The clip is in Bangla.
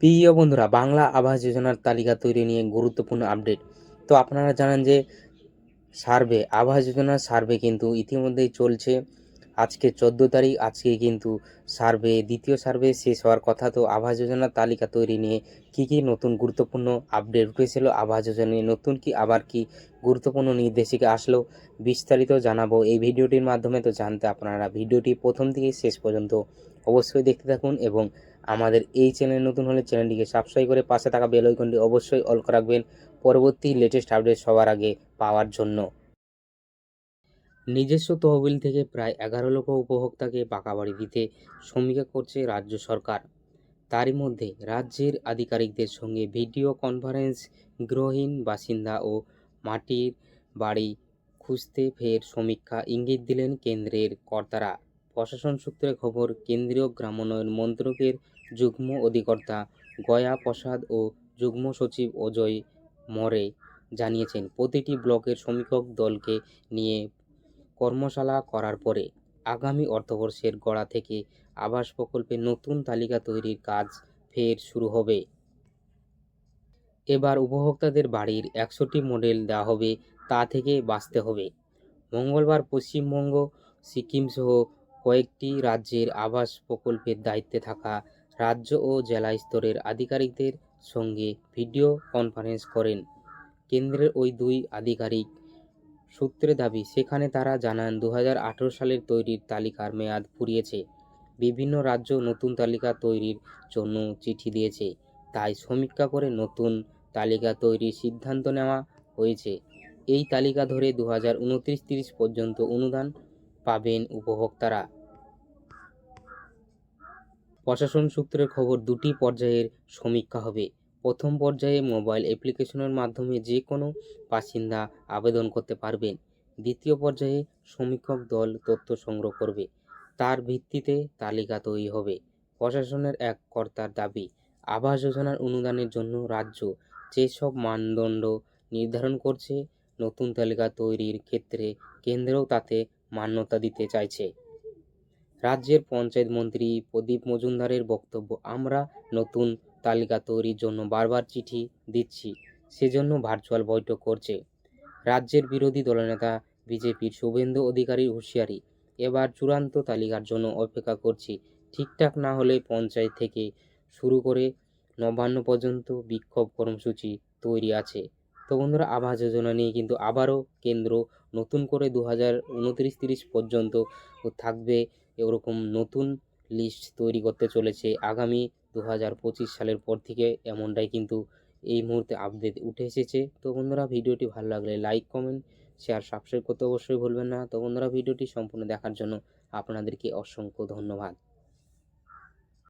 প্রিয় বন্ধুরা, বাংলা আবাস যোজনার তালিকা তৈরি নিয়ে গুরুত্বপূর্ণ আপডেট। তো আপনারা জানেন যে সার্ভে, আবাস যোজনার সার্ভে কিন্তু ইতিমধ্যেই চলছে। আজকে চোদ্দ তারিখ, আজকে কিন্তু সার্ভে, দ্বিতীয় সার্ভে শেষ হওয়ার কথা। তো আবাস যোজনার তালিকা তৈরি নিয়ে কি কি নতুন গুরুত্বপূর্ণ আপডেট উঠেছিল? আবাস যোজনা নিয়ে নতুন কি, আবার কি গুরুত্বপূর্ণ নির্দেশিকা আসলো? বিস্তারিত জানাব এই ভিডিওটির মাধ্যমে। তো জানতে আপনারা ভিডিওটি প্রথম থেকে শেষ পর্যন্ত অবশ্যই দেখতে থাকুন এবং আমাদের এই চ্যানেল নতুন হলে চ্যানেলটিকে সাবস্ক্রাইব করে পাশে থাকা বেল অবশ্যই অল রাখবেন। পরবর্তী লেটেস্ট আপডেট সবার আগে পাওয়ার জন্য। নিজস্ব তহবিল থেকে প্রায় এগারো লক্ষ উপভোক্তাকে পাকা বাড়ি দিতে সমীক্ষা করছে রাজ্য সরকার। তারই মধ্যে রাজ্যের আধিকারিকদের সঙ্গে ভিডিও কনফারেন্স, গৃহহীন বাসিন্দা ও মাটির বাড়ি খুঁজতে ফের সমীক্ষা ইঙ্গিত দিলেন কেন্দ্রের কর্তারা। প্রশাসন সূত্রে খবর, কেন্দ্রীয় গ্রামোন্নয়ন মন্ত্রকের যুগ্ম অধিকর্তা গয়া প্রসাদ ও যুগ্ম সচিব অজয় মরে জানিয়েছেন, প্রতিটি ব্লকের সমীক্ষক দলকে নিয়ে কর্মশালা করার পরে আগামী অর্থবর্ষের গড়া থেকে আবাস প্রকল্পে নতুন তালিকা তৈরির কাজ ফের শুরু হবে। এবার উপভোক্তাদের বাড়ির একশোটি মডেল দেওয়া হবে, তা থেকে বাঁচতে হবে। মঙ্গলবার পশ্চিমবঙ্গ, সিকিম সহ কয়েকটি রাজ্যের আবাস প্রকল্পের দায়িত্বে থাকা রাজ্য ও জেলা স্তরের আধিকারিকদের সঙ্গে ভিডিও কনফারেন্স করেন। কেন্দ্রের ওই দুই আধিকারিক সূত্রে দাবি, সেখানে তারা জানান দু হাজার আঠেরো সালের তৈরির তালিকার মেয়াদ ফুরিয়েছে। বিভিন্ন রাজ্য নতুন তালিকা তৈরির জন্য চিঠি দিয়েছে। তাই সমীক্ষা করে নতুন তালিকা তৈরির সিদ্ধান্ত নেওয়া হয়েছে। এই তালিকা ধরে দু হাজার উনত্রিশ তিরিশ পর্যন্ত অনুদান পাবেন উপভোক্তারা। প্রশাসন সূত্রের খবর, দুটি পর্যায়ের সমীক্ষা হবে। প্রথম পর্যায়ে মোবাইল অ্যাপ্লিকেশনের মাধ্যমে যে কোনো বাসিন্দা আবেদন করতে পারবেন। দ্বিতীয় পর্যায়ে সমীক্ষক দল তথ্য সংগ্রহ করবে। তার ভিত্তিতে তালিকা তৈরি হবে। প্রশাসনের এক কর্তার দাবি, আবাস যোজনার অনুদানের জন্য রাজ্য যেসব মানদণ্ড নির্ধারণ করছে, নতুন তালিকা তৈরির ক্ষেত্রে কেন্দ্রও তাতে মান্যতা দিতে চাইছে। রাজ্যের পঞ্চায়েত মন্ত্রী প্রদীপ মজুমদারের বক্তব্য, আমরা নতুন তালিকা তৈরির জন্য বারবার চিঠি দিচ্ছি, সেজন্য ভার্চুয়াল বৈঠক করছে। রাজ্যের বিরোধী দলনেতা বিজেপির শুভেন্দু অধিকারীর হুঁশিয়ারি, এবার চূড়ান্ত তালিকার জন্য অপেক্ষা করছি। ঠিকঠাক না হলে পঞ্চায়েত থেকে শুরু করে নবান্ন পর্যন্ত বিক্ষোভ কর্মসূচি তৈরি আছে। তো বন্ধুরা, আবাস যোজনা নিয়ে কিন্তু আবারও কেন্দ্র নতুন করে দু হাজার উনত্রিশ তিরিশ পর্যন্ত থাকবে, এরকম নতুন লিস্ট তৈরি করতে চলেছে। আগামী দু হাজার পঁচিশ সালের পর থেকে এমনটাই কিন্তু এই মুহূর্তে আপডেট উঠে এসেছে। তো বন্ধুরা, ভিডিওটি ভালো লাগলে লাইক কমেন্ট শেয়ার সাবস্ক্রাইব করতে অবশ্যই ভুলবেন না। তো বন্ধুরা, ভিডিওটি সম্পূর্ণ দেখার জন্য আপনাদেরকে অসংখ্য ধন্যবাদ।